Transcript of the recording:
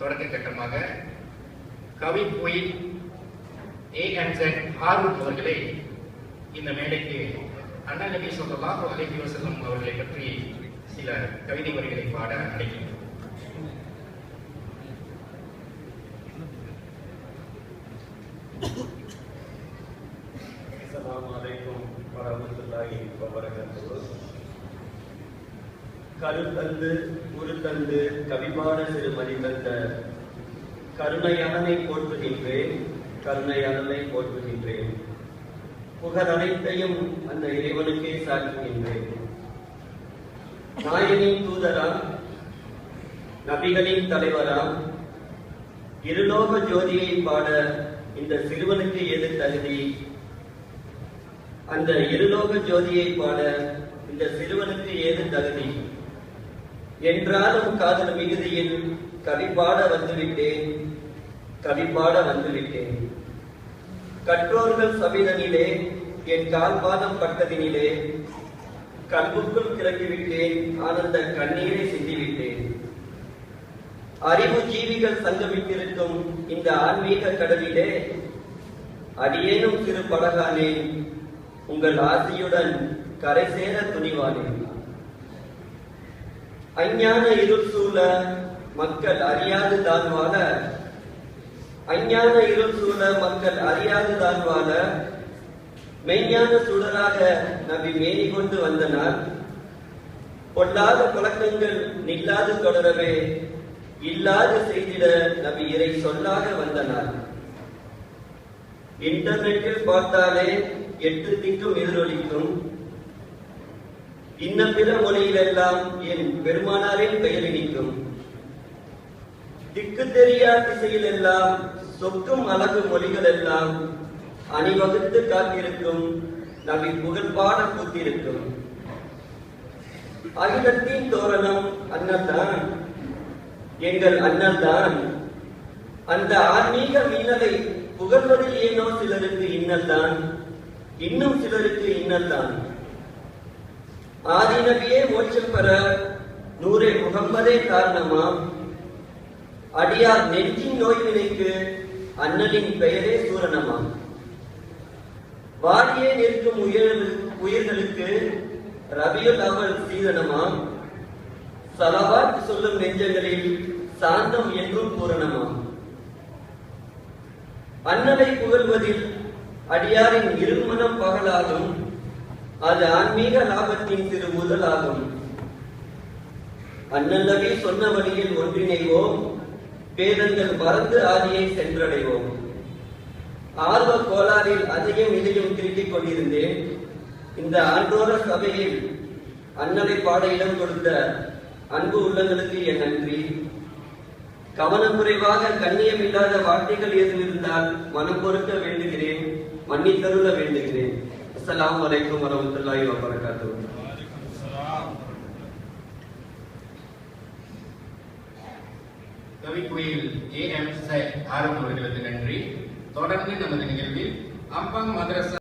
தொடக்க கட்டமாக கவி புயல் ஏஎன்செட் ஹாரூன் அவர்களை இந்த மேடைக்கு அண்ணன் நபி சொல்லலாம் அலைஹி வஸல்லம் அவர்களை பற்றி சில கவிதை வரிகளை பாட அழைக்கிறேன். அஸ்ஸலாமு அலைக்கும் வரஹ்மத்துல்லாஹி வபரகாத்துஹு. கருத்தந்து உருத்தந்து கவிமான சிறுமதி தந்த கருணையாளனை போற்றுகின்றேன் கருணையாளனை போற்றுகின்றேன். புகழ் அனைத்தையும் அந்த இறைவனுக்கே சாற்றுகின்றேன். நாயனின் தூதராம் நபிகளின் தலைவராம் இருலோக ஜோதியை பாட இந்த சிறுவனுக்கு எது தகுதி? அந்த இருலோக ஜோதியை பாட இந்த சிறுவனுக்கு ஏது தகுதி? என்றாலும் காதல் மிகுதியில் கவிப்பாட வந்துவிட்டேன். கவிப்பாட வந்துவிட்டேன். கற்றோர்கள் சபைதனிலே என் கால்பாதம் பட்டதினிலே கண்புக்குள் கிறங்கிவிட்டேன் ஆனந்த கண்ணீரை சிந்திவிட்டேன். அறிவு ஜீவிகள் சங்கமித்திருக்கும் இந்த ஆன்மீக கடலிலே அடியேனும் சிறு படகானேன் உங்கள் ஆசையுடன் கரை சேர துணிவானேன். அஞ்ஞான இருள் சூழ மக்கள் அறியாது தான் அஞ்ஞான இருள் சூழ மக்கள் அறியாது தான் மெய்ஞான சுடராக நபி மேனி கொண்டு வந்தனால் பொல்லாத பழக்கங்கள் நில்லாது தொடரவே இல்லாது செய்திட நபி இறை சொல்லாக வந்தனார் இன்டர்நெட்டில் பார்த்தாலே எட்டு திக்கும் எதிரொலிக்கும் இன்ன பிற மொழியிலெல்லாம் என் பெருமானாரின் பெயர் இனிக்கும் திக்கு தெரியா திசையிலெல்லாம் சொக்கும் அழகு மொழிகள் எல்லாம் அணிவகுத்து காத்திருக்கும் நபி புகழ்பாட கூத்திருக்கும் அகிலத்தின் தோரணம் அண்ணல்தான். எங்கள் அண்ணல்தான். அந்த ஆன்மீக மின்னலை புகழ்வதில் ஏனோ சிலருக்கு இன்னல்தான். இன்னும் சிலருக்கு இன்னல்தான். ஆதி நபியே மோட்சம் பெற நூரே முகம்மதே காரணமாம் அடியார் நெஞ்சின் நோய்வினைக்கு அண்ணலின் பெயரே சூரணமாம் வாரியே நிற்கும் உயிர் உயிர்களுக்கு ரபியுல் அவள் சீதனமாம் சலவாத் சொல்லும் நெஞ்சங்களில் சாந்தம் என்றும் பூரணமாம் அன்னலை புகழ்வதில் அடியாரின் இருமனம் பகலாகும் அது ஆன்மீக லாபத்தின் திரு முதலாகும் அண்ணன் நபி சொன்ன வழியில் ஒன்றிணைவோம். பேதங்கள் மறந்து ஆதியை சென்றடைவோம். ஆர்வ கோளாறில் அதையும் இதையும் திருட்டிக் கொண்டிருந்தேன். இந்த ஆண்டோர சபையில் அண்ணலை பாட இடம் கொடுத்த அன்பு உள்ளங்களுக்கு என் நன்றி. கவனக்குறைவாக கண்ணியம் இல்லாத வார்த்தைகள் எதுவும் இருந்தால் மனம் பொறுக்க வேண்டுகிறேன். மன்னித்தருள வேண்டுகிறேன். அஸ்ஸலாமு அலைக்கும் வரமத்துல்லாஹி கவிக்குயில் ஏ எம் ஏஎம் ஹாரூன் அவர்களுக்கு நன்றி. தொடர்ந்து நமது நிகழ்வில் அம்பங் மதரசா